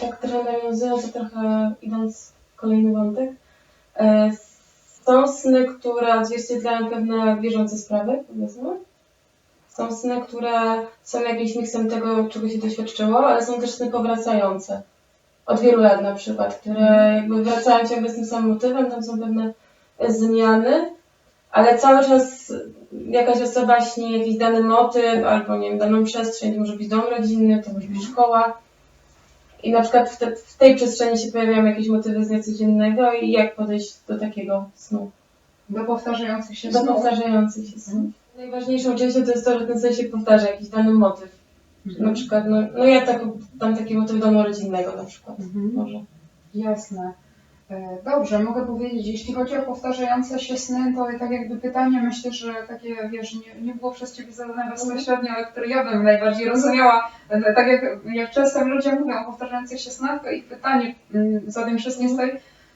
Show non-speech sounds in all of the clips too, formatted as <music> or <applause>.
tak trochę nawiązując, trochę idąc w kolejny wątek, e, są sny, które odzwierciedlają pewne bieżące sprawy, powiedzmy. Są sny, które są jakimś miksem tego, czego się doświadczyło, ale są też sny powracające. Od wielu lat na przykład, które jakby wracają ciągle z tym samym motywem, tam są pewne e, zmiany, ale cały czas jakaś osoba śni jakiś dany motyw, albo nie wiem, daną przestrzeń, to może być dom rodzinny, to może być szkoła. I na przykład w, te, w tej przestrzeni się pojawiają jakieś motywy z dnia codziennego i jak podejść do takiego snu, Do powtarzających się do snów. powtarzających się snów. Najważniejszą częścią to jest to, że ten sen się powtarza, jakiś dany motyw. Mhm. Na przykład, no, no ja tak, tam taki motyw domu rodzinnego na przykład, Mhm. może. Jasne. E, Dobrze, mogę powiedzieć, jeśli chodzi o powtarzające się sny, to tak jakby pytanie, myślę, że takie, wiesz, nie, nie było przez Ciebie zadane bezpośrednio, ale które ja bym najbardziej rozumiała. E, Tak jak, jak często ludzie mówią o powtarzających się snach, to ich pytanie mm, za tym wszystkim stoi,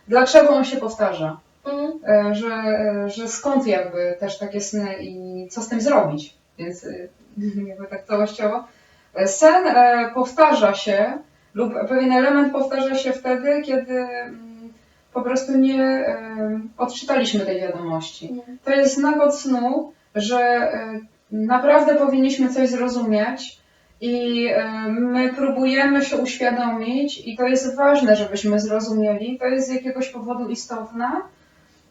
dlaczego on się powtarza? Mhm. E, Że, że skąd jakby też takie sny i co z tym zrobić? Więc <laughs> jakby tak całościowo. Sen powtarza się lub pewien element powtarza się wtedy, kiedy mm, po prostu nie odczytaliśmy tej wiadomości. To jest znak od snu, że naprawdę powinniśmy coś zrozumieć i my próbujemy się uświadomić i to jest ważne, żebyśmy zrozumieli, to jest z jakiegoś powodu istotne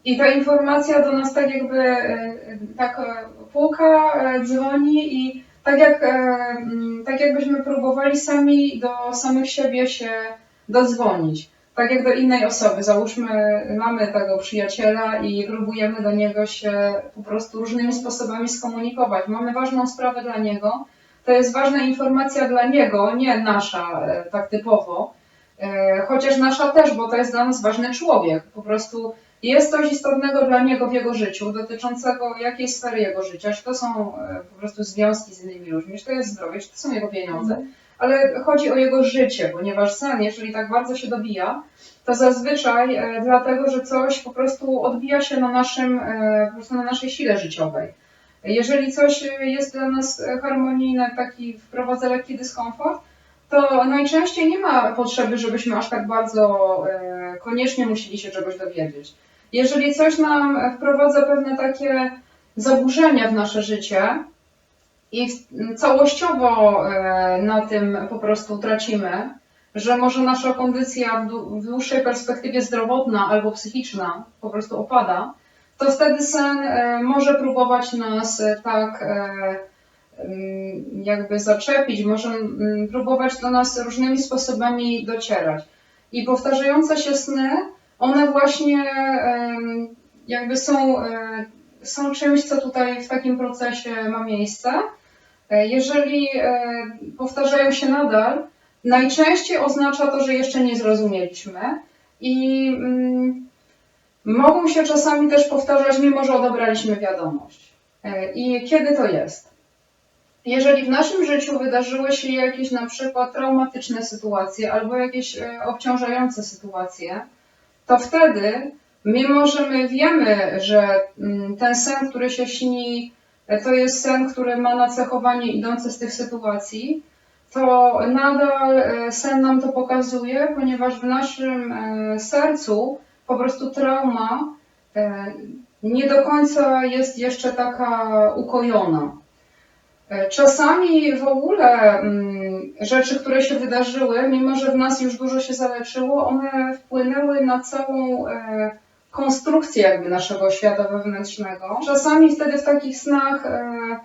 i ta informacja do nas tak jakby tak e, puka, e, dzwoni i tak, jak, tak jakbyśmy próbowali sami do samych siebie się dodzwonić. Tak jak do innej osoby. Załóżmy, mamy tego przyjaciela i próbujemy do niego się po prostu różnymi sposobami skomunikować. Mamy ważną sprawę dla niego. To jest ważna informacja dla niego, nie nasza e, tak typowo. E, Chociaż nasza też, bo to jest dla nas ważny człowiek. Po prostu jest coś istotnego dla niego w jego życiu, dotyczącego jakiejś sfery jego życia. Czy to są e, po prostu związki z innymi ludźmi, czy to jest zdrowie, czy to są jego pieniądze ale chodzi o jego życie, ponieważ sen, jeżeli tak bardzo się dobija, to zazwyczaj e, dlatego, że coś po prostu odbija się na, naszym, e, po prostu na naszej sile życiowej. Jeżeli coś jest dla nas harmonijne, taki wprowadza lekki dyskomfort, to najczęściej nie ma potrzeby, żebyśmy aż tak bardzo e, koniecznie musieli się czegoś dowiedzieć. Jeżeli coś nam wprowadza pewne takie zaburzenia w nasze życie, i całościowo e, na tym po prostu tracimy, że może nasza kondycja w dłu- w dłuższej perspektywie zdrowotna albo psychiczna po prostu opada, to wtedy sen e, może próbować nas e, tak jakby zaczepić, może próbować do nas różnymi sposobami docierać. I powtarzające się sny, one właśnie jakby są, są czymś, co tutaj w takim procesie ma miejsce. E, Jeżeli e, powtarzają się nadal, najczęściej oznacza to, że jeszcze nie zrozumieliśmy i mm, mogą się czasami też powtarzać, mimo że odebraliśmy wiadomość. E, I kiedy to jest? Jeżeli w naszym życiu wydarzyły się jakieś na przykład traumatyczne sytuacje albo jakieś obciążające sytuacje, to wtedy, mimo że my wiemy, że mm, ten sen, który się śni, to jest sen, który ma nacechowanie idące z tych sytuacji, to nadal e, sen nam to pokazuje, ponieważ w naszym e, sercu po prostu trauma e, nie do końca jest jeszcze taka ukojona. Czasami w ogóle mm, rzeczy, które się wydarzyły, mimo że w nas już dużo się zaleczyło, one wpłynęły na całą konstrukcję jakby naszego świata wewnętrznego. Czasami wtedy w takich snach e,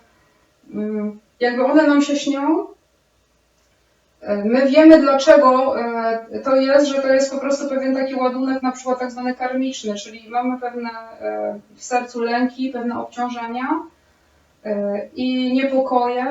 mm, jakby one nam się śnią. E, My wiemy dlaczego e, to jest, że to jest po prostu pewien taki ładunek, na przykład tak zwany karmiczny, czyli mamy pewne w sercu lęki, pewne obciążenia i niepokoje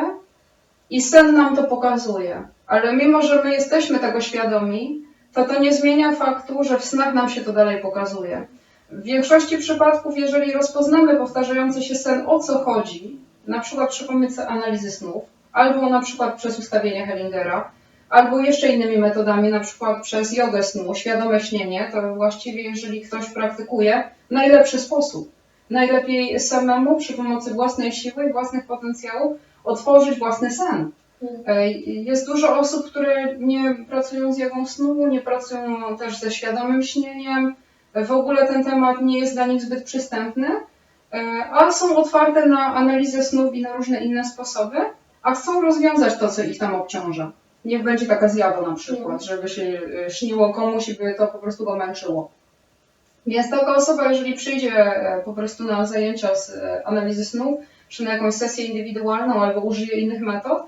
i sen nam to pokazuje. Ale mimo, że my jesteśmy tego świadomi, to to nie zmienia faktu, że w snach nam się to dalej pokazuje. W większości przypadków, jeżeli rozpoznamy powtarzający się sen, o co chodzi, na przykład przy pomocy analizy snów, albo na przykład przez ustawienia Hellingera, albo jeszcze innymi metodami, na przykład przez jogę snu, świadome śnienie, to właściwie jeżeli ktoś praktykuje, najlepszy sposób. Najlepiej samemu przy pomocy własnej siły i własnych potencjałów otworzyć własny sen. E, Jest dużo osób, które nie pracują z jagą snu, nie pracują też ze świadomym śnieniem. W ogóle ten temat nie jest dla nich zbyt przystępny, e, a są otwarte na analizę snów i na różne inne sposoby, a chcą rozwiązać to, co ich tam obciąża. Niech będzie taka zjawa na przykład, żeby się e, śniło komuś i by to po prostu go męczyło. Więc taka osoba, jeżeli przyjdzie e, po prostu na zajęcia z analizy snów, czy na jakąś sesję indywidualną, albo użyje innych metod,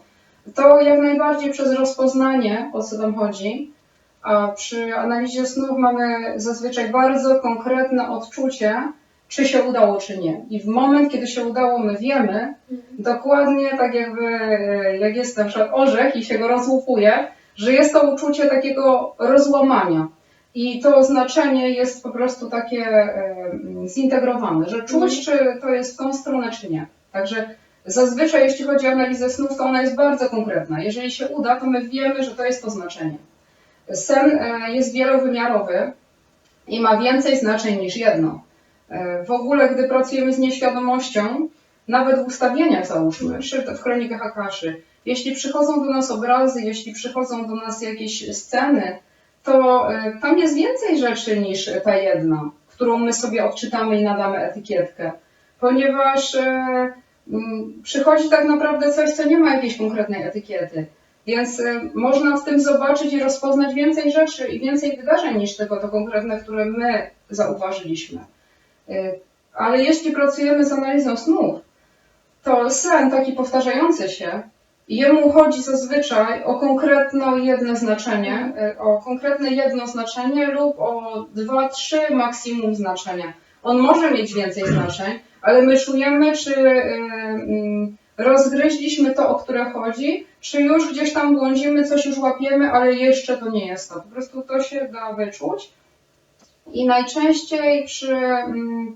to jak najbardziej przez rozpoznanie, o co tam chodzi, przy analizie snów mamy zazwyczaj bardzo konkretne odczucie, czy się udało, czy nie. I w moment, kiedy się udało, my wiemy dokładnie tak jakby, jak jest na przykład orzech i się go rozłupuje, że jest to uczucie takiego rozłamania. I to znaczenie jest po prostu takie zintegrowane, że czuć, czy to jest w tą stronę, czy nie. Także zazwyczaj, jeśli chodzi o analizę snów, to ona jest bardzo konkretna. Jeżeli się uda, to my wiemy, że to jest to znaczenie. Sen e, jest wielowymiarowy i ma więcej znaczeń niż jedno. E, W ogóle, gdy pracujemy z nieświadomością, nawet w ustawieniach załóżmy, w kronikach Akaszy, jeśli przychodzą do nas obrazy, jeśli przychodzą do nas jakieś sceny, to e, tam jest więcej rzeczy niż ta jedna, którą my sobie odczytamy i nadamy etykietkę. Ponieważ przychodzi tak naprawdę coś, co nie ma jakiejś konkretnej etykiety. Więc e, można w tym zobaczyć i rozpoznać więcej rzeczy i więcej wydarzeń niż tylko to konkretne, które my zauważyliśmy. E, Ale jeśli pracujemy z analizą snów, to sen taki powtarzający się, jemu chodzi zazwyczaj o konkretne jedno znaczenie, e, o konkretne jedno znaczenie lub o dwa, trzy maksimum znaczenia. On może mieć więcej znaczeń, ale my czujemy, czy mm, rozgryźliśmy to, o które chodzi, czy już gdzieś tam błądzimy, coś już łapiemy, ale jeszcze to nie jest to. Po prostu to się da wyczuć. I najczęściej przy mm,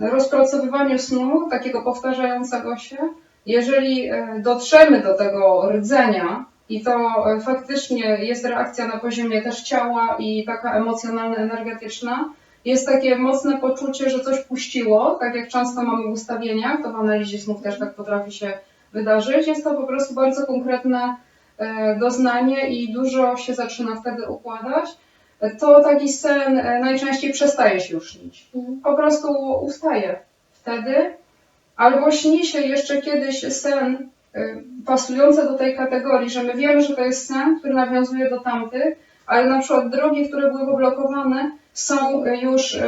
rozpracowywaniu snu, takiego powtarzającego się, jeżeli e, dotrzemy do tego rdzenia i to e, faktycznie jest reakcja na poziomie też ciała i taka emocjonalna, energetyczna, jest takie mocne poczucie, że coś puściło, tak jak często mamy w ustawieniach, to w analizie snów też tak potrafi się wydarzyć. Jest to po prostu bardzo konkretne e, doznanie i dużo się zaczyna wtedy układać. To taki sen e, najczęściej przestaje się już śnić po prostu ustaje wtedy, albo śni się jeszcze kiedyś sen y, pasujący do tej kategorii, że my wiemy, że to jest sen, który nawiązuje do tamtych, ale na przykład drogi, które były poblokowane, są już y,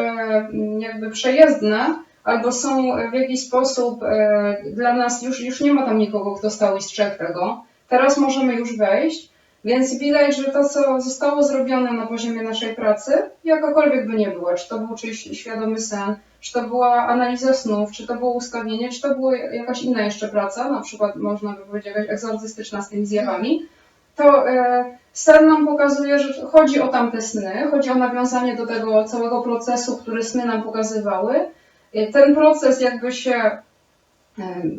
jakby przejezdne, albo są w jakiś sposób y, dla nas, już, już nie ma tam nikogo, kto stał i strzegł tego. Teraz możemy już wejść, więc widać, że to, co zostało zrobione na poziomie naszej pracy, jakakolwiek by nie była, czy to był czyjś świadomy sen, czy to była analiza snów, czy to było ustawienie, czy to była jakaś inna jeszcze praca, na przykład można by powiedzieć jakaś egzorcystyczna z tymi zjawami, to e, sen nam pokazuje, że chodzi o tamte sny, chodzi o nawiązanie do tego całego procesu, który sny nam pokazywały. Ten proces jakby się e,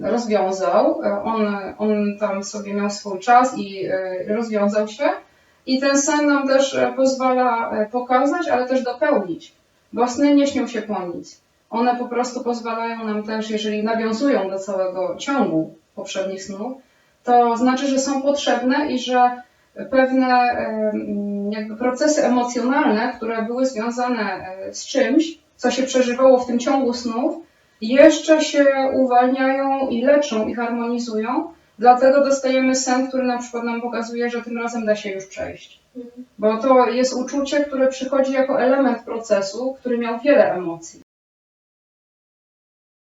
rozwiązał, e, on, on tam sobie miał swój czas i rozwiązał się. I ten sen nam też pozwala pokazać, ale też dopełnić, bo sny nie śnią się po nic. One po prostu pozwalają nam też, jeżeli nawiązują do całego ciągu poprzednich snów, to znaczy, że są potrzebne i że pewne jakby procesy emocjonalne, które były związane e, z czymś, co się przeżywało w tym ciągu snów, jeszcze się uwalniają i leczą i harmonizują. Dlatego dostajemy sen, który na przykład nam pokazuje, że tym razem da się już przejść. Bo to jest uczucie, które przychodzi jako element procesu, który miał wiele emocji.